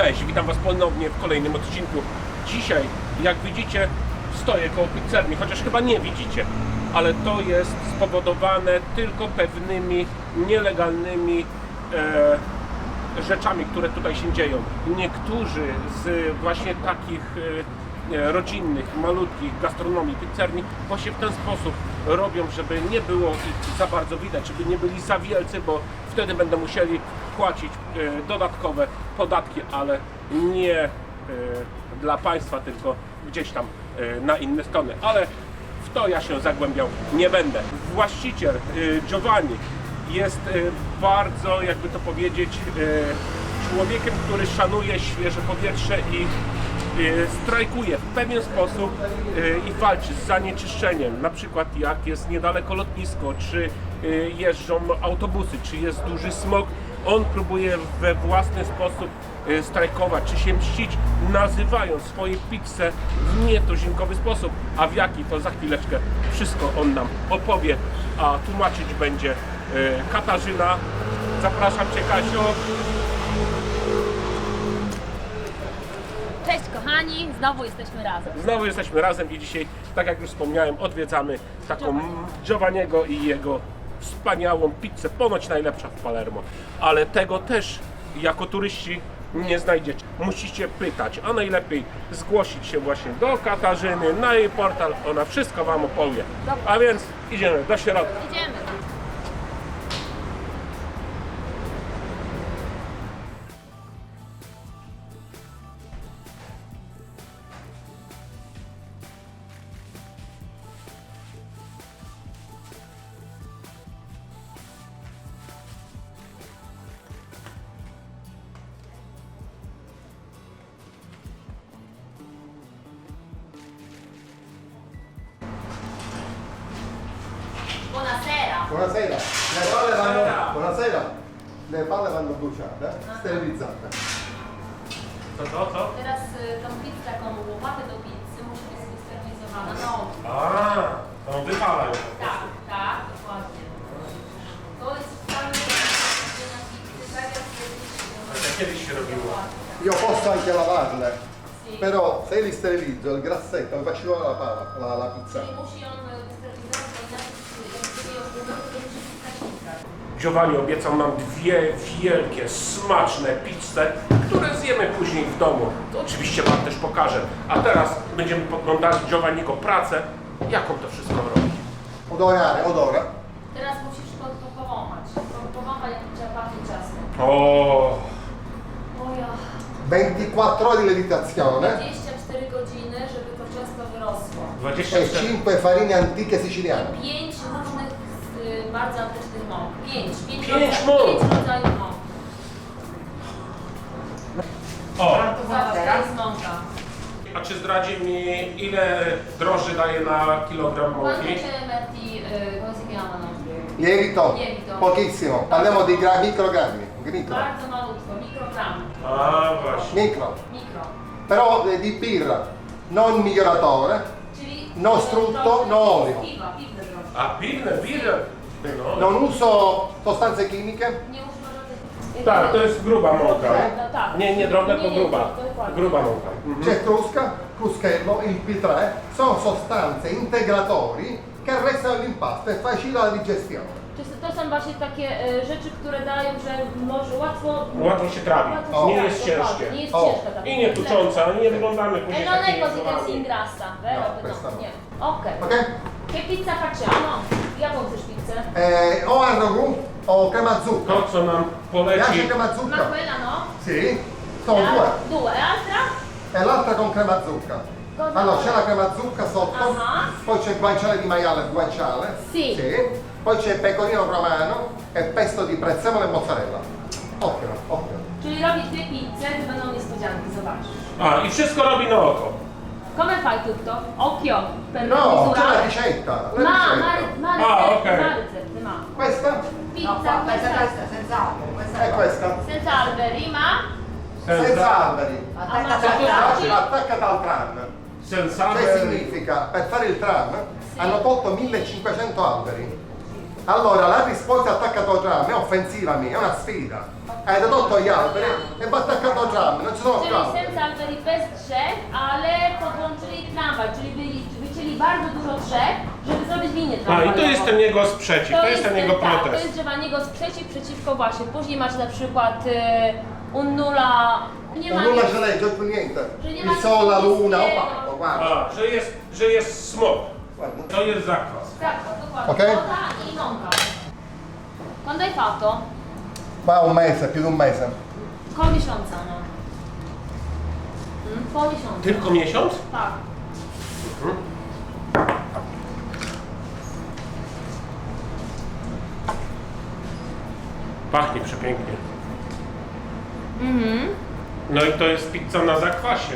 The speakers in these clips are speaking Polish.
Cześć, witam Was ponownie w kolejnym odcinku. Dzisiaj, jak widzicie, stoję koło pizzerni, chociaż chyba nie widzicie, ale to jest spowodowane tylko pewnymi nielegalnymi e, rzeczami, które tutaj się dzieją. Niektórzy z właśnie takich e, rodzinnych, malutkich gastronomii, pizzerni właśnie w ten sposób robią, żeby nie było ich za bardzo widać, żeby nie byli za wielcy, bo wtedy będą musieli płacić e, dodatkowe podatki, ale nie e, dla państwa, tylko gdzieś tam e, na inne strony. Ale w to ja się zagłębiał nie będę. Właściciel Giovanni jest bardzo, jakby to powiedzieć, człowiekiem, który szanuje świeże powietrze i strajkuje w pewien sposób e, i walczy z zanieczyszczeniem. Na przykład jak jest niedaleko lotnisko, czy e, jeżdżą autobusy, czy jest duży smog, on próbuje we własny sposób e, strajkować, czy się mścić, nazywając swoje pizze w nietuzinkowy sposób. A w jaki to za chwileczkę wszystko on nam opowie, a tłumaczyć będzie e, Katarzyna. Zapraszam Cię Kasiu. Cześć kochani, znowu jesteśmy razem. Znowu jesteśmy razem i dzisiaj, tak jak już wspomniałem, odwiedzamy taką Giovanniego i jego wspaniałą pizzę, ponoć najlepsza w Palermo. Ale tego też jako turyści nie znajdziecie. Musicie pytać, a najlepiej zgłosić się właśnie do Katarzyny, na jej portal, ona wszystko Wam opowie. A więc idziemy do środka. Idziemy. Buonasera. Buonasera. Le palle vanno, buonasera. Le palle vanno bruciate, eh? sterilizzate. To co, co? Teraz y, tą pizzę, taką łopatę do pizzy musi być sterylizowana. No, A, to tak, tak, dokładnie. To jest nie na pizzy, tak jak kiedyś. Jak kiedyś się robiło. Io posso anche lavarle, Sì. però se li sterilizzo il grassetto mi faccio la, la, la pizza. Czyli musi on Giovanni obiecał nam dwie wielkie, smaczne pizze, które zjemy później w domu. To oczywiście Wam też pokażę. A teraz będziemy podglądać Giovanniego pracę, jak on to wszystko robi. Odorare, odora. Teraz musisz to, to powąchać. To powąchać, jak trzeba ciastem. O, Oja. 24 ore di levitazione 24 godziny, żeby to ciasto wyrosło. e 24. 5 farine antiche siciliane. Pięć różnych bardzo antycznych mąk. Pięć. Pięć, Pięć rodzajów- mąk. Pięć rodzajów mąk. O, jest mąka. a czy zdradzi mi, ile drożdży daje na kilogram Quanto mąki? c'è metti, y, come si chiamano? Lievito, Lievito. pochissimo. Parliamo di gra- microgrammi. Micro. Bardzo malutko, mikrogram. A, właśnie. Micro. Mikro. Però eh, di birra, non miglioratore, Czyli... No strutto, no olio. Piwa, piwne. A piwne. No. non uso sostanze chimiche, Nie żadnych... Tak, to jest gruba mąka. No, tak. Nie, nie drobne, Nie, to nie, gruba. dokładnie. Gruba mąka. Mhm. c'è crusca, cruschello, il P3, sono sostanze integratori che arrestano l'impasto e facilitano la digestione. Czy to są właśnie takie y, rzeczy, które dają, że może łatwo... Łatwo się trawi. łatwo Nie się jest trawi, dokładnie, ciężkie. Nie jest O. ciężka ta I nie tucząca, nie wyglądamy E później non è takimi così che si ingrassa, vero? No, No, questa no. nie. Ok. Ok? Che pizza facciamo? Jaką chcesz pizzę? Eh, o a ragù o crema zucca. To, co nam Piace poleci, crema Ma zucca? quella no? Sì, sono E due. al- Due, e altra? E l'altra con crema zucca. Cosa? Allora c'è la crema zucca sotto, Ah. poi c'è il guanciale di maiale, il guanciale. Sì. Poi c'è il pecorino romano e pesto di prezzemolo e mozzarella. Ottimo, ottimo. Czyli robi dwie pizze, to będą niespodzianki, zobaczysz. a i wszystko robi na oko. Come fai tutto? Occhio, per No, c'è la misurare. ricetta. La Ma, ricetta. ma, ma Ah, ok. ma. Questa Pizza, No, qua- questa, questa, questa, senz'altro, questa è questa. senza alberi, ma Senza alberi. Attacca Ah, tra ma- le Attaccata al tram. Senza Che alberi. significa? Per fare il tram hanno tolto 1500 alberi. Allora la risposta attaccata al tram è offensiva mia, è una sfida. Hai tolto gli alberi e va attaccato al tram, non ci sono Czyli calde. senza alberi bez drzew, ale podłączyli tramwaj, czyli byli, wycięli bardzo dużo drzew, zrobić linię A i to jest ten jego sprzeciw, to jest ten jego tak, to protest. jest Giovanniego sprzeciw przeciwko właśnie. Później macie na przykład y, Unnula. Nie ma nulla nic. ce l'hai, già niente. Że nie Il ma sole, la nic luna, opaco, guarda. A, że jest, że jest smog. guarda. To jest zakwas. Tak, dokładnie. Okej. Woda i nonka. Quando hai fatto? Qua un mese, più di un mese. Koło miesiąca, no. Mm, miesiąca. Tylko miesiąc? Tak. Pachnie przepięknie. Mhm. No i to jest pizza na zakwasie.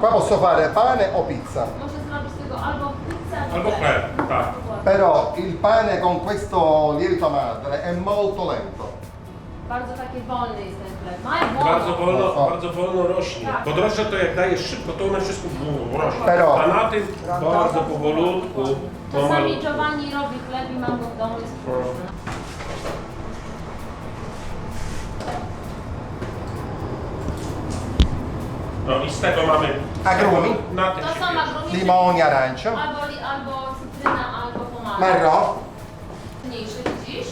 Qua posso fare pane o pizza. Może zrobić z tego albo pizzę, Albo chleb, tak. Dokładnie. Però il pane con questo lievito madre è molto lento. Bardzo takie wolny jest ten chleb. Mają wolno. Bardzo wolno, O. bardzo wolno rośnie. Tak. Bo drożdże to jak dajesz szybko, to one wszystko bu- rośnie. Pero- A na tym bardzo powolutku, Czasami pomalutku. Giovanni robi chleb i mam go w domu, jest pyszny. No i z tego mamy... Agrumi? Na tym To się są bierze. agrumi, Limone, arancio. albo, li- albo cytryna, albo pomara. Marro. Mniejszy, widzisz?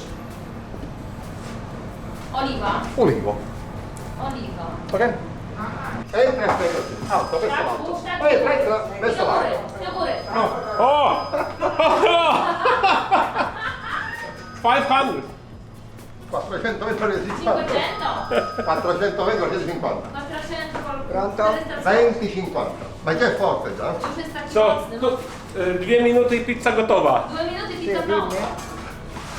Oliwa. Ulivo. Oliwa. Ok? Entra e aspetta così. Alto, questo Tak, l'alto. puszczać Poi i do góry, l'alto. do góry. O! 500! 400 metri di 500. distanza. 400 metri di 50. 400 Pronto? 20, 50. Ma già è forte già. Jest taki Co? mocny. To, y, dwie minuty i pizza gotowa. Due minuty pizza Sì, pronta.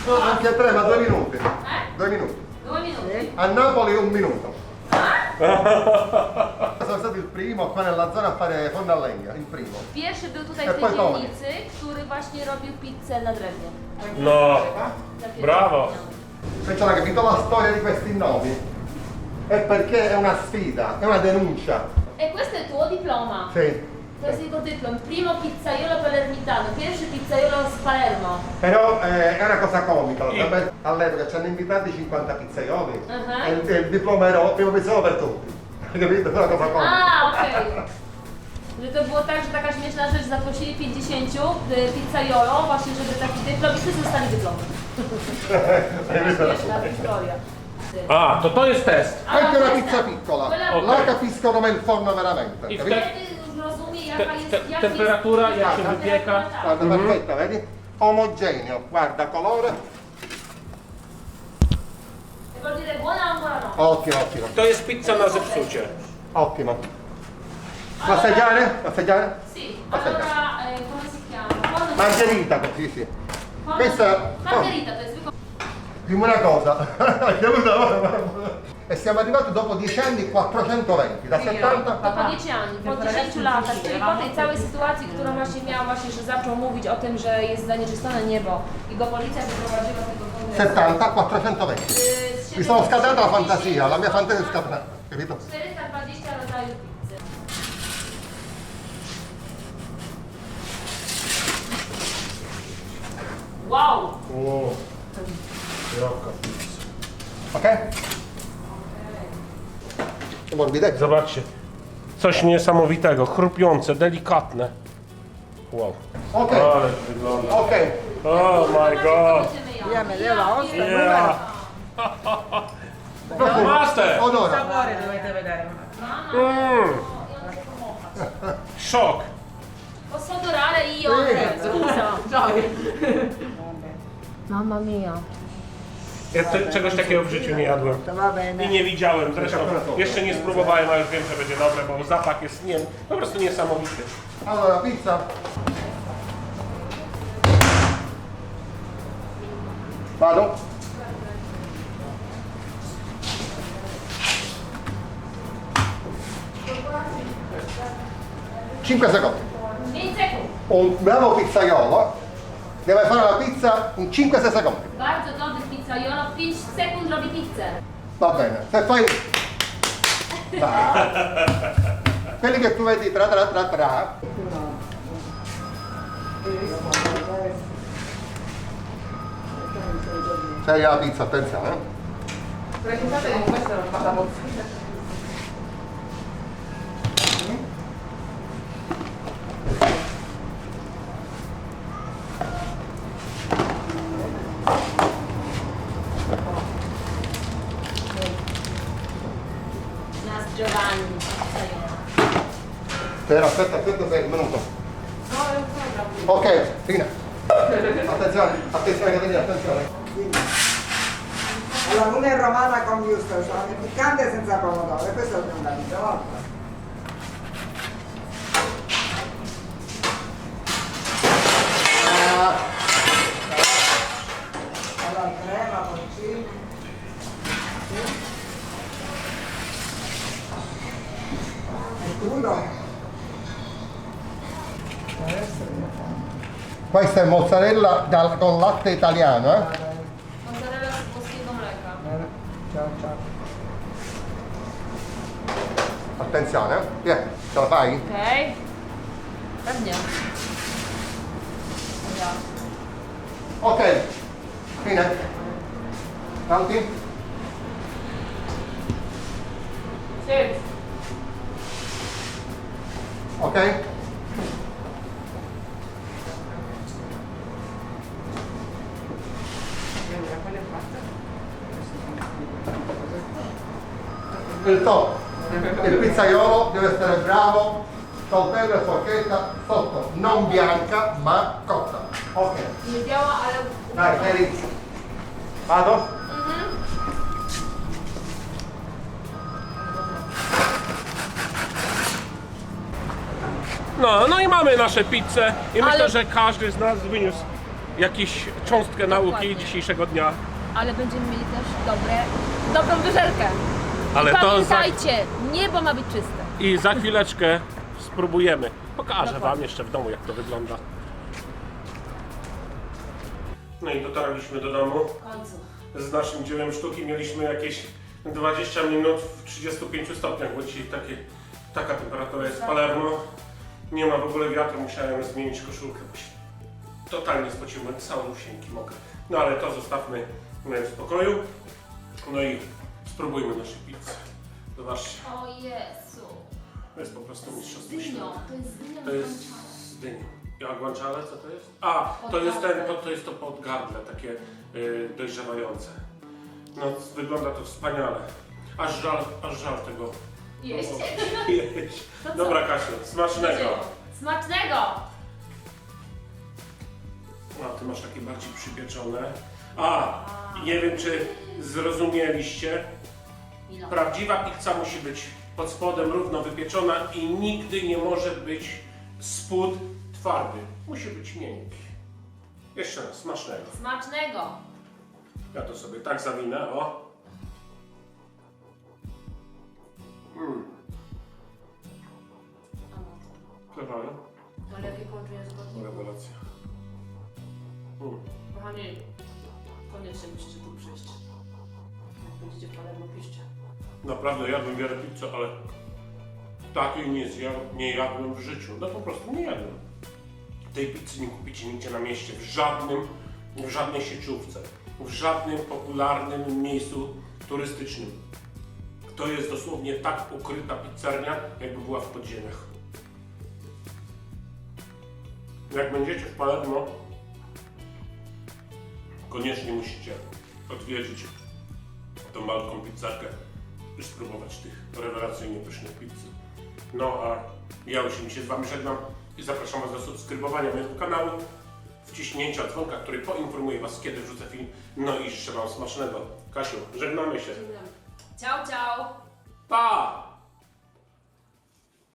No, anche a tre, ma due minuti. Eh? Due minuti. Due minuti. A Napoli un minuto. Sono stato il primo qua nella zona a fare forno a legna, il primo. Pierwszy był tutaj E w tej Tony. dzielnicy, który właśnie robił pizzę na drewnie. No, Takie Brawo. Perciò hai capito la storia di questi nomi? È perché è una sfida, è una denuncia. E questo è il tuo diploma. Sì. To jest jego dyplom. Primo pizzaiolo palermitano. Pierwszy pizzaiolo z Palermo. Però eh, è una cosa comica, Sì. vabbè, all'epoca ci hanno invitati 50 pizzaioli Ah. e il, e il diploma era primo pizzaiolo per tutti. Hai capito? È una cosa comica. A, okej. Że to było tak, że taka śmieszna rzecz, zaprosili 50 y, pizzaiolo właśnie, żeby taki dyplom i wszyscy dostali dyplom. Hai visto? Śmieszna historia. A, to to jest test. Anche una pizza piccola, Quella- là capiscono come il forno veramente. I capito? Wtedy już rozumie, Te, jaka jest... te, temperatura, jest, jak się wypieka. Guarda, perfetta, vedi? Omogeneo, guarda, colore. Vuol dire buona o buona no? Ottimo, ottimo, To jest pizza na zepsucie. ottimo. Assaggiare? Vuoi assaggiare? Sì, allora eh, come si chiama? Quando Margherita, così sì. quando- Questa- Margherita, jest zwykła... Dimmi una cosa. E siamo arrivati dopo 10 anni 420, da 70 To po 10 ani, po 10 latach, czyli po tej całej sytuacji, która właśnie miała właśnie, że zaczął mówić o tym, że jest zanieczyszczone niebo i go policja wyprowadziła z tego kongresu. 70 420. Y, z Mi sono scaldata la 740, fantasia, la mia fantasia è scaldata, capito? 420 rodzajów pizzy. Wow! O, jaka pizza. Ok? Morbidezza. Zobaczcie. Coś niesamowitego, chrupiące, delikatne. Wow. Ok, Ale wygląda. ok. Oh my god. Jemy, lewa, ostra, Yeah. Profumo. Master! Odora. Sapore dovete vedere. Mm. Szok. Posso odorare io? Sì. Scusa. Mamma mia. Ja te, czegoś takiego w życiu nie jadłem. To va I bene. nie widziałem, zresztą jeszcze nie spróbowałem, ale już wiem, że będzie dobre, bo zapach jest nie, po prostu niesamowity. Allora, pizza. Vado? Cinque secondi. 5 sekund. Un bravo pizzaiolo deve fare la pizza in 5-6 secondi. Bardzo dobry pizzaiolo, 5 sekund robi pizzę. Va bene. Se fai... Dai. Quelli che tu vedi tra tra tra tra. Sei la pizza, attenzione. Precisate che questa non fa la mozzina. Giovanni. Spera, aspetta, aspetta, sei un minuto. No, dobra. Ok, fine. Attenzione, attenzione Caterina, attenzione. Allora, una è romana con wuster, salame piccante senza pomodoro, e questo è un capito, volta. Vediamo. Questa è mozzarella dal- con latte italiano, eh? Mozzarella z mleka. Ciao, ciao. Attenzione, eh? Via, ce la fai? Okej. Pewnie. Ja. Ok, fine. Tanti? Six. Ok? Il top. Il pizzaiolo deve essere bravo, coltello e forchetta sotto, non bianca ma cotta. Ok, biała, ale... dai, Feli. Vado? No, no i mamy nasze pizze i myślę, Ale- że każdy z nas wyniósł jakąś cząstkę nauki Dokładnie. dzisiejszego dnia. ale będziemy mieli też dobre, dobrą wyżerkę. Ale to za, pamiętajcie, niebo ma być czyste. i za chwileczkę spróbujemy. Pokażę Dokładnie. Wam jeszcze w domu, jak to wygląda. No i dotarliśmy do domu. W końcu. Z naszym dziełem sztuki mieliśmy jakieś 20 minut w 35 stopniach, bo dzisiaj takie, taka temperatura jest w Palermo. Nie ma w ogóle wiatru, musiałem zmienić koszulkę, bo się totalnie spociłem, całe usieńki mokre. No ale to zostawmy w spokoju. No i spróbujmy naszej pizzy. Zobaczcie, O Jezu. to jest po prostu mistrzostwo świata. To jest z dynią. A guanciale co to jest? A, to jest, ten, to, to jest to podgardle, takie y, dojrzewające. No, wygląda to wspaniale. Aż żal, aż żal tego Jeść? jeść. To co? Dobra Kasiu, smacznego. Smacznego! A, ty masz takie bardziej przypieczone. A, nie wiem czy zrozumieliście, Milo. prawdziwa pizza musi być pod spodem równo wypieczona i nigdy nie może być spód twardy. Musi być miękki. Jeszcze raz, smacznego. Smacznego! Ja to sobie tak zawinę, o. Mm, Kawałek. Ale jakie połączenie z Rewelacja. Mm. Kochani, koniecznie musicie tu przyjść. Jak będziecie w Palermo, piszcie. Naprawdę jadłem wiele pizzy, ale takiej nie, zjadłem, nie jadłem w życiu. No po prostu nie jadłem. Tej pizzy nie kupicie nigdzie na mieście, w żadnym, w żadnej sieciówce, w żadnym popularnym miejscu turystycznym. To jest dosłownie tak ukryta pizzernia, jakby była w podziemiach. Jak będziecie w Palermo, koniecznie musicie odwiedzić tą malutką pizzerkę i spróbować tych rewelacyjnie pysznych pizzy. No a ja już mi się z Wami żegnam i zapraszam Was do subskrybowania mojego kanału, wciśnięcia dzwonka, który poinformuje Was kiedy wrzucę film. No i życzę Wam smacznego. Kasiu, żegnamy się. Tchau, tchau. Pá!